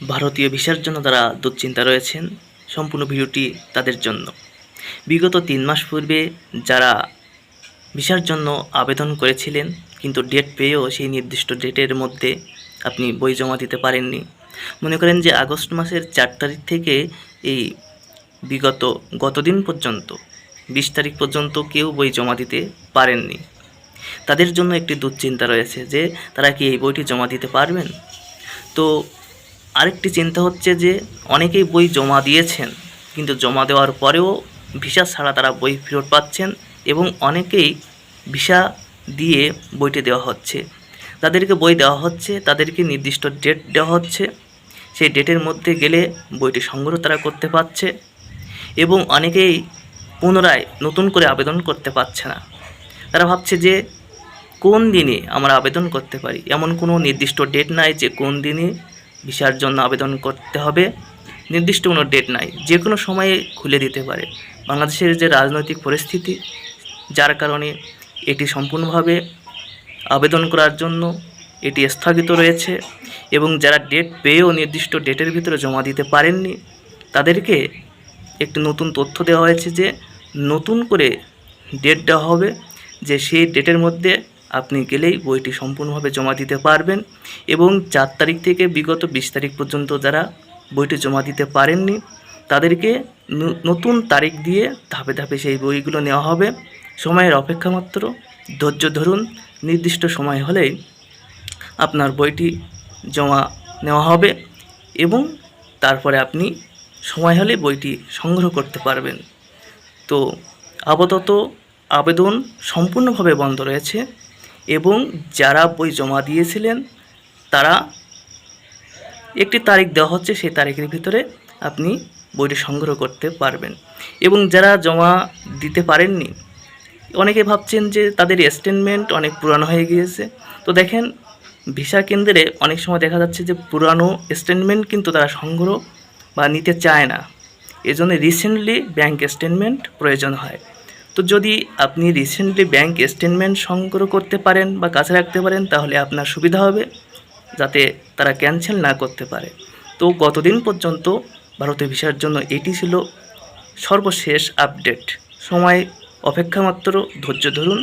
ভারতীয় ভিসার জন্য তারা দুশ্চিন্তা রয়েছেন। সম্পূর্ণ ভিডিওটি তাদের জন্য। বিগত তিন মাস পূর্বে যারা ভিসার জন্য আবেদন করেছিলেন, কিন্তু ডেট পেয়েও সেই নির্দিষ্ট ডেটের মধ্যে আপনি বই জমা দিতে পারেননি। মনে করেন যে আগস্ট মাসের চার তারিখ থেকে এই বিগত গতদিন পর্যন্ত, বিশ তারিখ পর্যন্ত কেউ বই জমা দিতে পারেননি। তাদের জন্য একটি দুশ্চিন্তা রয়েছে যে, তারা কি এই বইটি জমা দিতে পারবেন? তো আরেকটি চিন্তা হচ্ছে যে অনেকেই বই জমা দিয়েছেন, কিন্তু জমা দেওয়ার পরেও ভিসা ছাড়া তারা বই ফেরত পাচ্ছেন এবং অনেকেই ভিসা দিয়ে বইটি দেওয়া হচ্ছে। তাদেরকে বই দেওয়া হচ্ছে, তাদেরকে নির্দিষ্ট ডেট দেওয়া হচ্ছে, সেই ডেটের মধ্যে গেলে বইটি সংগ্রহ তারা করতে পারছে এবং অনেকেই পুনরায় নতুন করে আবেদন করতে পারছে না। তারা ভাবছে যে কোন দিনে আমরা আবেদন করতে পারি? এমন কোনো নির্দিষ্ট ডেট নাই যে কোন দিনে ভিসার জন্য আবেদন করতে হবে। নির্দিষ্ট কোনো ডেট নাই, যে কোনো সময়ে খুলে দিতে পারে। বাংলাদেশের যে রাজনৈতিক পরিস্থিতি, যার কারণে এটি সম্পূর্ণভাবে আবেদন করার জন্য এটি স্থগিত রয়েছে এবং যারা ডেট পেয়েও নির্দিষ্ট ডেটের ভিতরে জমা দিতে পারেননি, তাদেরকে একটি নতুন তথ্য দেওয়া হয়েছে যে নতুন করে ডেট দেওয়া হবে, যে সেই ডেটের মধ্যে আপনি গেলেই বইটি সম্পূর্ণভাবে জমা দিতে পারবেন এবং চার তারিখ থেকে বিগত বিশ তারিখ পর্যন্ত যারা বইটি জমা দিতে পারেননি, তাদেরকে নতুন তারিখ দিয়ে ধাপে ধাপে সেই বইগুলো নেওয়া হবে। সময়ের অপেক্ষা মাত্র। ধৈর্য ধরুন। নির্দিষ্ট সময় হলেই আপনার বইটি জমা নেওয়া হবে এবং তারপরে আপনি সময় হলে বইটি সংগ্রহ করতে পারবেন। তো আপাতত আবেদন সম্পূর্ণভাবে বন্ধ রয়েছে। এবং যারা বই জমা দিয়েছিলেন, তারা একটি তারিখ দেওয়া হচ্ছে, সেই তারিখের ভিতরে আপনি বইটি সংগ্রহ করতে পারবেন। এবং যারা জমা দিতে পারেননি, অনেকে ভাবছেন যে তাদের স্টেটমেন্ট অনেক পুরানো হয়ে গিয়েছে। তো দেখেন, ভিসা কেন্দ্রে অনেক সময় দেখা যাচ্ছে যে পুরানো স্টেটমেন্ট কিন্তু তারা সংগ্রহ বা নিতে চায় না। এজন্য রিসেন্টলি ব্যাংক স্টেটমেন্ট প্রয়োজন হয়। তো যদি আপনি রিসেন্টলি ব্যাংক স্টেটমেন্ট সংগ্রহ করতে পারেন বা কাছে রাখতে পারেন, তাহলে আপনার সুবিধা হবে, যাতে তারা ক্যান্সেল না করতে পারে। তো গতদিন পর্যন্ত ভারতে ভিসার জন্য এটি ছিল সর্বশেষ আপডেট সময় অপেক্ষা মাত্র ধৈর্য ধরুন।